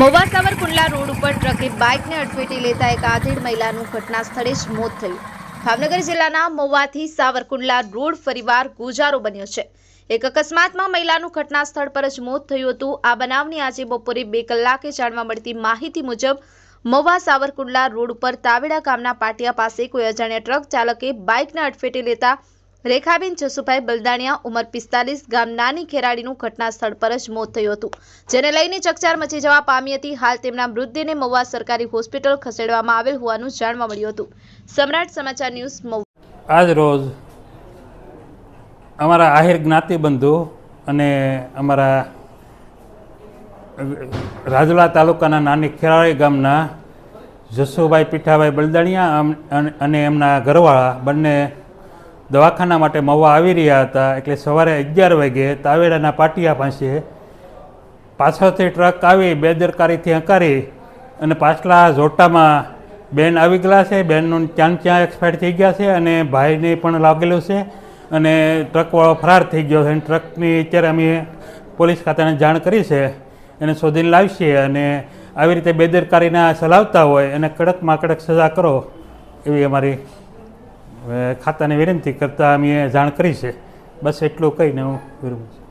Mahuva Savarkundla road ઉપર ટ્રકે બાઇકને અડફેટી લેતા એક આધેડ મહિલાનું ઘટના સ્થળે જ મોત થયું. ભાવનગર જિલ્લાના મોવાથી સાવરકુંડલા રોડ ફરીવાર ગુજારો બન્યો છે. એક અકસ્માતમાં મહિલાનું ઘટના સ્થળ પર જ મોત થયું હતું. આ બનાવની આજે બપોરે બે કલાકે જાણવા મળતી માહિતી મુજબ, મોવા સાવરકુંડલા રોડ ઉપર તાવેડા ગામના પાટિયા પાસે કોઈ અજાણ્યા ટ્રક ચાલકે બાઇકને અડફેટે લેતા રેખાબેન જસુભાઈ બલદાણિયા, ઉંમર પિસ્તાલીસ, ગામ નાની ખેરાડીનું ઘટના સ્થળ પર જ મોત થયું હતું. જેને લઈને ચકચાર મચી જવા પામી હતી. હાલ તેમના મૃતદેહને મહુવા સરકારી હોસ્પિટલ ખસેડવામાં આવેલ હોવાનું જાણવા મળ્યું હતું. સમ્રાટ સમાચાર ન્યૂઝ મહુવા. આજ રોજ અમારા આહિર જ્ઞાતિબંધુ અને અમારા રાજુલા તાલુકાના નાની ખેરાળી ગામના જસુભાઈ પીઠાભાઈ બલદાણિયા અને એમના ઘરવાળા બંને દવાખાના માટે મવા આવી રહ્યા હતા. એટલે સવારે અગિયાર વાગે તાવેડાના પાટિયા પાસે પાછળથી ટ્રક આવી, બેદરકારીથી હંકારી અને પાછલા ઝોટામાં બેન આવી ગયેલા છે. બેનનું ત્યાં ચ્યાં એક્સપાયર થઈ ગયા છે અને ભાઈને પણ લાગેલું છે અને ટ્રકવાળો ફરાર થઈ ગયો છે. અને ટ્રકની અત્યારે અમે પોલીસ ખાતાને જાણ કરી છે એને શોધીને લાવશે અને આવી રીતે બેદરકારીના ચલાવતા હોય એને કડકમાં કડક સજા કરો એવી અમારી અ, ખાતાને વિનંતી કરતાં અમે જાણ કરી છે. બસ એટલું કહીને હું વિરમું છું.